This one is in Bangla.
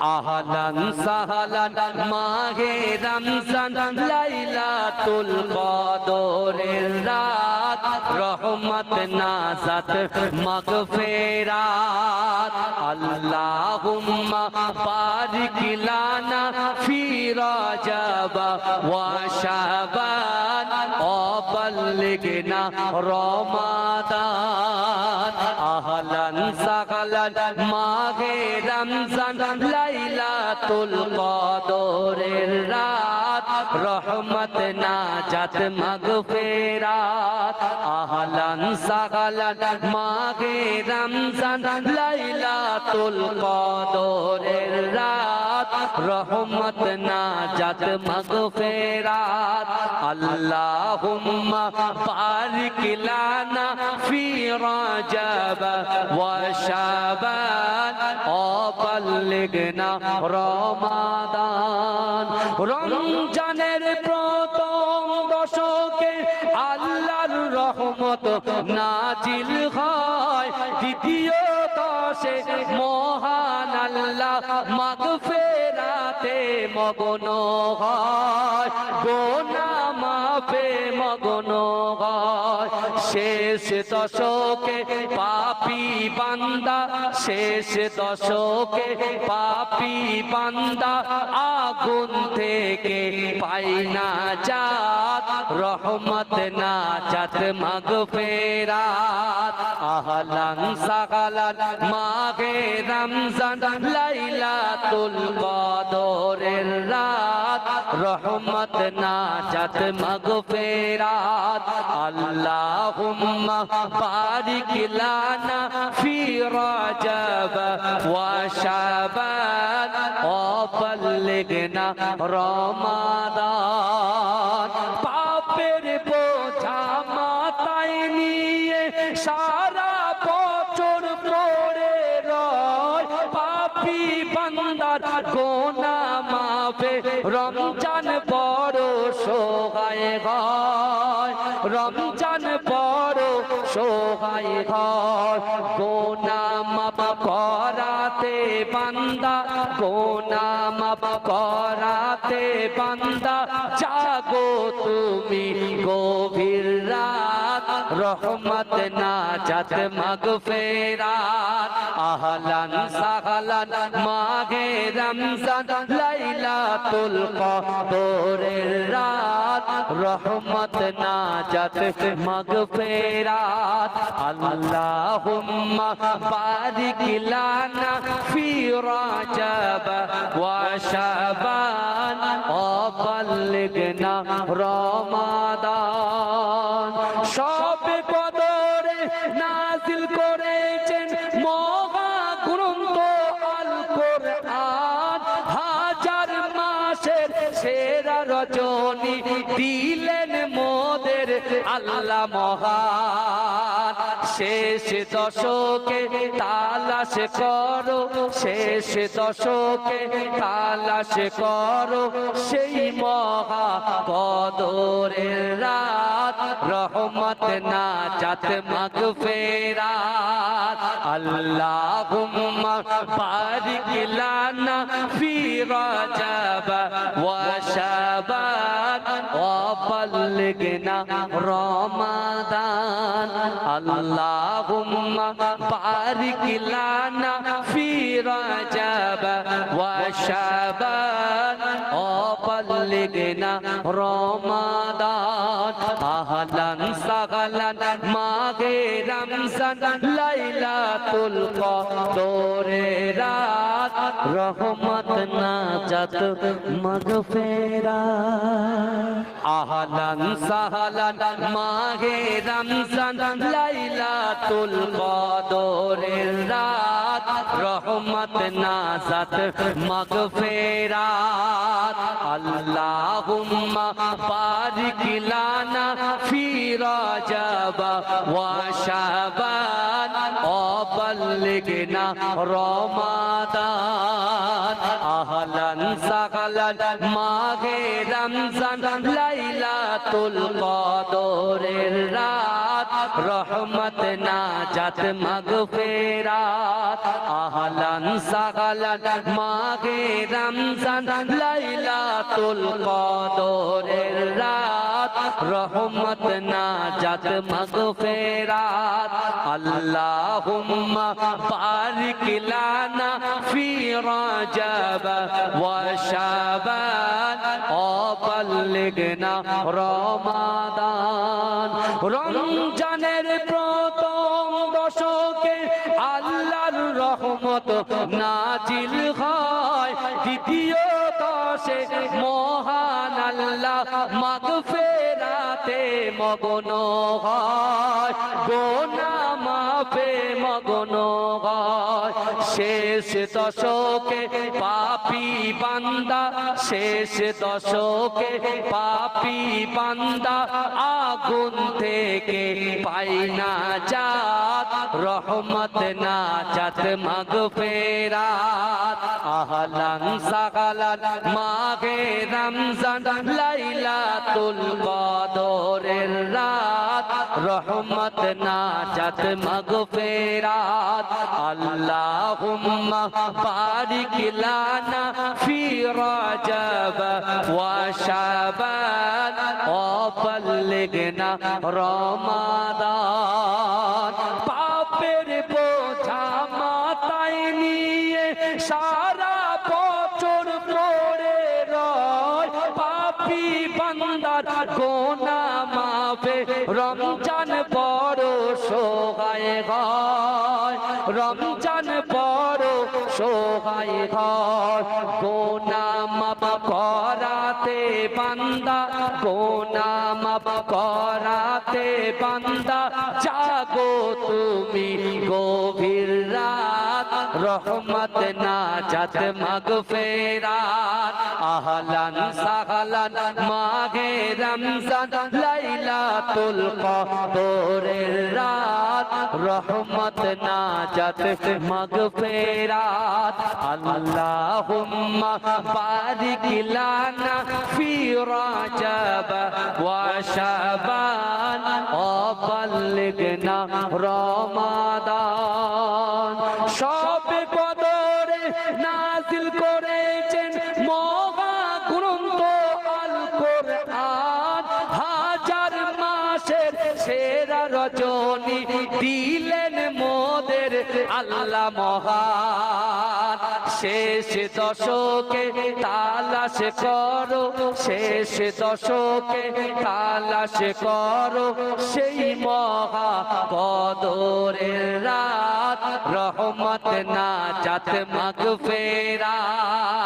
আহলান সাহালান, মাহে রমজান, লাইলাতুল কদরের রাত, রহমত নাজাত, মাগফিরাত। আল্লাহুম্মা বারিক লানা ফি রজব ওয়া শাবান বাল্লিগনা রমাদান। আহলান সাহালান, মাহে রমজান লাইলাতুল কদরের রাত রহমত নাজাত মাগফিরাত আহলান সাহালান মাগে রমজান লাইলাতুল কদরের রহমত নাজাত মাগফিরাত আল্লাহুম্মা বারিক লানা ফি রজব ওয়া শাবান। অবল্লিগনা রমাদান। রমজানের প্রথম দশকে আল্লাহর রহমত নাজিল হয়। দ্বিতীয় দশে মহান আল্লাহ মাগফেরাতে মগন হয়, গোনা মাফে মগন হয়। শেষ দশকে পাপি বান্দা, শেষ দশকে পাপি বান্দা, আগুন থেকে পাই না জাত, রহমত না জাত মাগ ফেরাত। আহলান সাগালান মাগে রমজান, লাইলাতুল কদরের রাত, রহমত না জাত মাগ ফেরাত। আল্লাহুম্মা বারিক লানা ফি রজব ওয়া শাবান। ওয়া বাল্লিগনা রমাদান। গোনা মাফে রমজান বড় সোহায় হয় রমজান বড় সোহায় হয় গোনা মাপ করাতে বান্দা, গোনা মাপ করাতে বান্দা। জাগো তুমি গভীর রাত রহমত না জাত মগ ফেরাত। আহলান সাহলান মাঘে রমজান লাইলাতুল কদরের রাত। রহমত না জাত মগ ফেরাত। আল্লাহুম্মা বারিক লানা ফি ওয়া শাবান। বাল্লিগনা রমাদান। রজনী দিলেন মোদের আল্লাহ মহান। শেষ দশকে তালাশ করো, শেষ দশকে তালাশ করো। সেই মহা কদরের রাত, রহমত না জাত মগ ফেরাত আল্লাহুম্মা বারিক লানা ফি রজব ওয়া বাল্লিগনা রমাদান। আল্লাহুম্মা বারিক লানা ফি রজব ওয়া শাবান। ওয়া বাল্লিগনা রমাদান। আহলান সাগালান, মাগে রমজান। লাইলাতুল কদরের রাত। রহমত নাজাত মাগফিরা আহলান সাহালান মাগে রমজান, লাইলাতুল কদরের রাত। রহমত নাজাত মাগফিরাত আল্লাহুম্মা বারিক লানা ওয়া ওয়া বাল্লিগনা রমাদান। আহলান সাহালান মাঘে রমজান, লাইলাতুল কদরের রাত। রহমত নাজাত মাগফিরাত আহলান সাগালান মাগে রমজান, লাইলাতুল কদরের রাত। রহমত নাজাত মাগফিরাত আল্লাহুম্মা বারিক লানা ফি রজব ওয়া শাবান অবল্লিগনা রমাদান। রমজানের প্রথম দশকে আল্লাহর রহমত নাজিল হয়। দ্বিতীয় দশে মহান আল্লাহ মাগফেরাতে মগন হয়। গোনা মাফে মগন শেষ দশকে পাপি বান্দা, শেষ দশকে পাপি বান্দা, আগুন থেকে পাই না জাত, রহমত না জাত মগ ফেরাত। আহলান সাগালান মাগে রমজান, লাইলাতুল রাত। রহমত না ফেরাত। আল্লাহুম্মা বারিক লানা ফি রজব ওয়া শাবান। রমাদান। পাপি বান্দার গোনা মাফে রমজান বড় সোহায় হয় রমজান বড় সোহায় হয় গোনা মাপ করাতে বান্দা। গোনা মাপ করাতে বান্দা। জাগো তুমি গভীর রাত। রহমত না জাত মাগফিরাত। আহলান সাহলান মাগে রমজান, লাইলাতুল কদরের রাত। রহমত না জাত মাগফিরাত। আল্লাহুম্মা বারিক লানা ফি রজব ওয়া শাবান। অবল্লিগনা রমাদান। সব দিলেন মোদের আল্লাহ মহান। শেষ দশকে তালাশ করো, শেষ দশকে তালাশ করো। সেই মহা কদরের রাত, রহমত না জাত মাগফেরাত।